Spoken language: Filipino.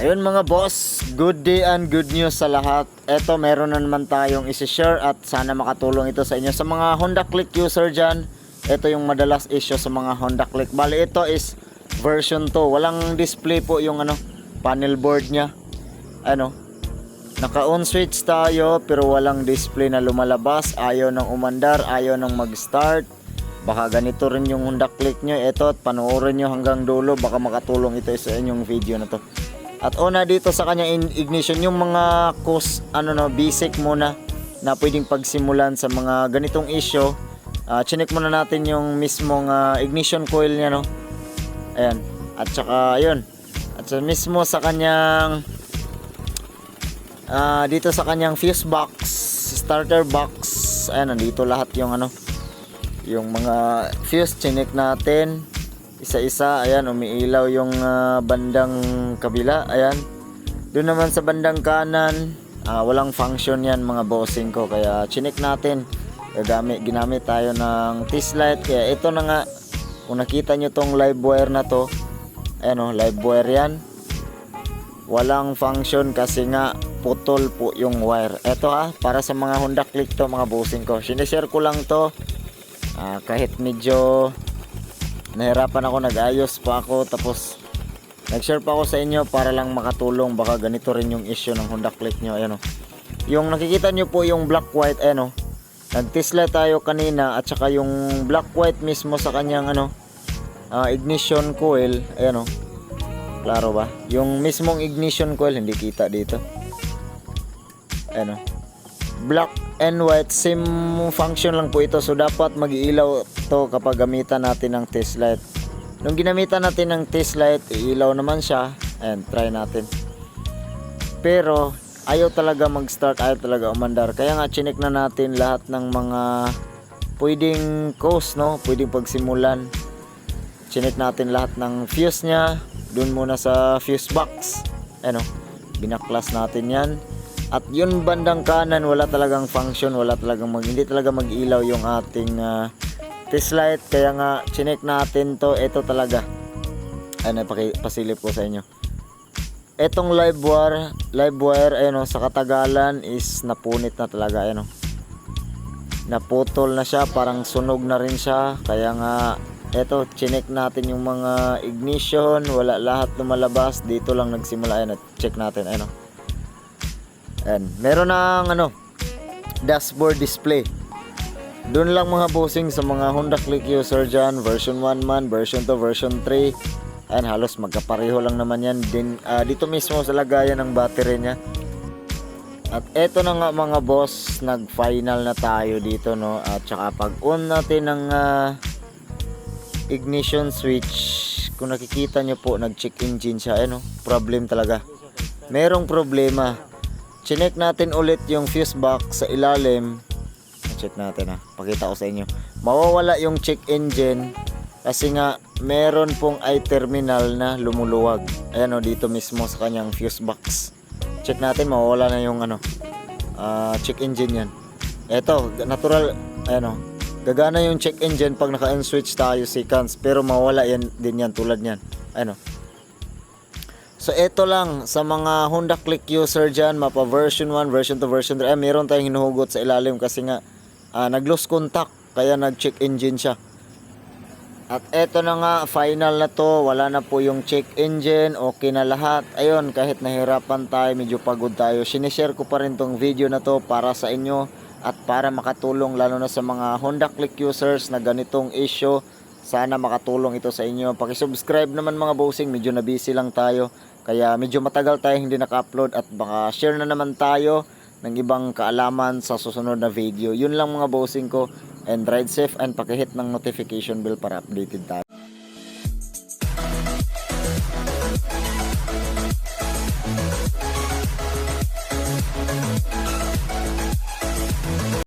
Ayun mga boss, good day and good news sa lahat. Eto, meron na naman tayong isi-share at sana makatulong ito sa inyo. Sa mga Honda Click user dyan, ito yung madalas issue sa mga Honda Click. Bali, ito is version 2. Walang display po yung ano, panel board niya. Ano, naka-on switch tayo pero walang display na lumalabas. Ayaw nang umandar, ayaw nang mag-start. Baka ganito rin yung Honda Click nyo. Ito, at panoorin nyo hanggang dulo. Baka makatulong ito sa inyong video na to. At una dito sa kanyang ignition, yung mga cause, ano no, basic muna na pwedeng pagsimulan sa mga ganitong issue. Uh, chinek muna natin yung mismong ah, ignition coil niya, no? Ayan. At saka, yun. At sa mismo sa kanyang ah, dito sa kanyang fuse box, starter box, ayan, nandito lahat yung ano, yung mga fuse, chinek natin isa-isa ayan umiilaw yung ah, bandang kabila ayan. Doon naman sa bandang kanan ah, walang function yan mga bossing ko. Kaya chinek natin. Gagamit ginamit tayo ng test light kaya ito na nga kung nakita nyo tong live wire na to ayan o live wire yan. Walang function kasi nga putol po yung wire. Eto ha para sa mga Honda Click to mga bossing ko. Sinishare ko lang to. Ah, kahit medyo nahirapan ako nag-ayos pa ako tapos nag-share pa ako sa inyo para lang makatulong. Baka ganito rin yung issue ng Honda Click nyo. Ayan o yung nakikita nyo po yung black white ayan o nag-tesla tayo kanina at saka yung black white mismo sa kanyang ano ah, ignition coil. Ayan o klaro ba? Yung mismong ignition coil hindi kita dito. Ayan o black and white. Same function lang po ito. So dapat mag-iilaw to kapag gamitan natin ng test light. Nung ginamitan natin ng test light iilaw naman siya. And try natin. Pero ayaw talaga mag-start ayaw talaga umandar. Kaya nga chinek na natin lahat ng mga pwedeng cause no? Pwedeng pagsimulan. Chinek natin lahat ng fuse niya. Dun muna sa fuse box. Ano binaklas natin yan at yun bandang kanan wala talagang function, wala talagang mag, hindi talaga mag-ilaw yung ating ah, test light kaya nga chinek natin to, ito talaga. Ano pasilip ko sa inyo. Etong live wire, live wire ayun oh, sa katagalan is napunit na talaga ayun oh. Naputol na siya, parang sunog na rin siya. Kaya nga eto chinek natin yung mga ignition, wala lahat lumalabas. Dito lang nagsimula ayun, at check natin ayun oh. Ayan. Meron ng ano, dashboard display. Doon lang mga bossing sa mga Honda Click user dyan, version 1 man, version 2, version 3. Ayan, halos magkapareho lang naman yan. Din, ah, dito mismo sa lagayan ng battery niya. At eto na nga mga boss, nag-final na tayo dito no. At saka pag on natin ng ah, ignition switch, kung nakikita nyo po, nag-check engine siya. Ano, problem talaga. Merong problema. Chinek natin ulit yung fuse box sa ilalim. Check natin ha. Pakita ko sa inyo. Mawawala yung check engine kasi nga meron pong i-terminal na lumuluwag. Ayan o dito mismo sa kanyang fuse box. Check natin mawawala na yung ano ah, check engine yan. Eto, natural ayan o. Gagana yung check engine pag naka-on switch tayo seconds pero mawala yan din yan tulad niyan. Ano? So ito lang sa mga Honda Click user dyan, mapa version 1, version 2, version 3. Eh, meron tayong hinuhugot sa ilalim kasi nga ah, nag-lose contact kaya nag-check engine siya. At eto na nga, final na to. Wala na po yung check engine. Okay na lahat. Ayun, kahit nahirapan tayo, medyo pagod tayo. Sinishare ko pa rin tong video na to para sa inyo at para makatulong lalo na sa mga Honda Click users na ganitong issue. Sana makatulong ito sa inyo. Paki-subscribe naman mga bossing, medyo na busy lang tayo. Kaya medyo matagal tayo hindi naka-upload at baka share na naman tayo ng ibang kaalaman sa susunod na video. Yun lang mga bossing ko and ride safe and pakihit ng notification bell para updated tayo.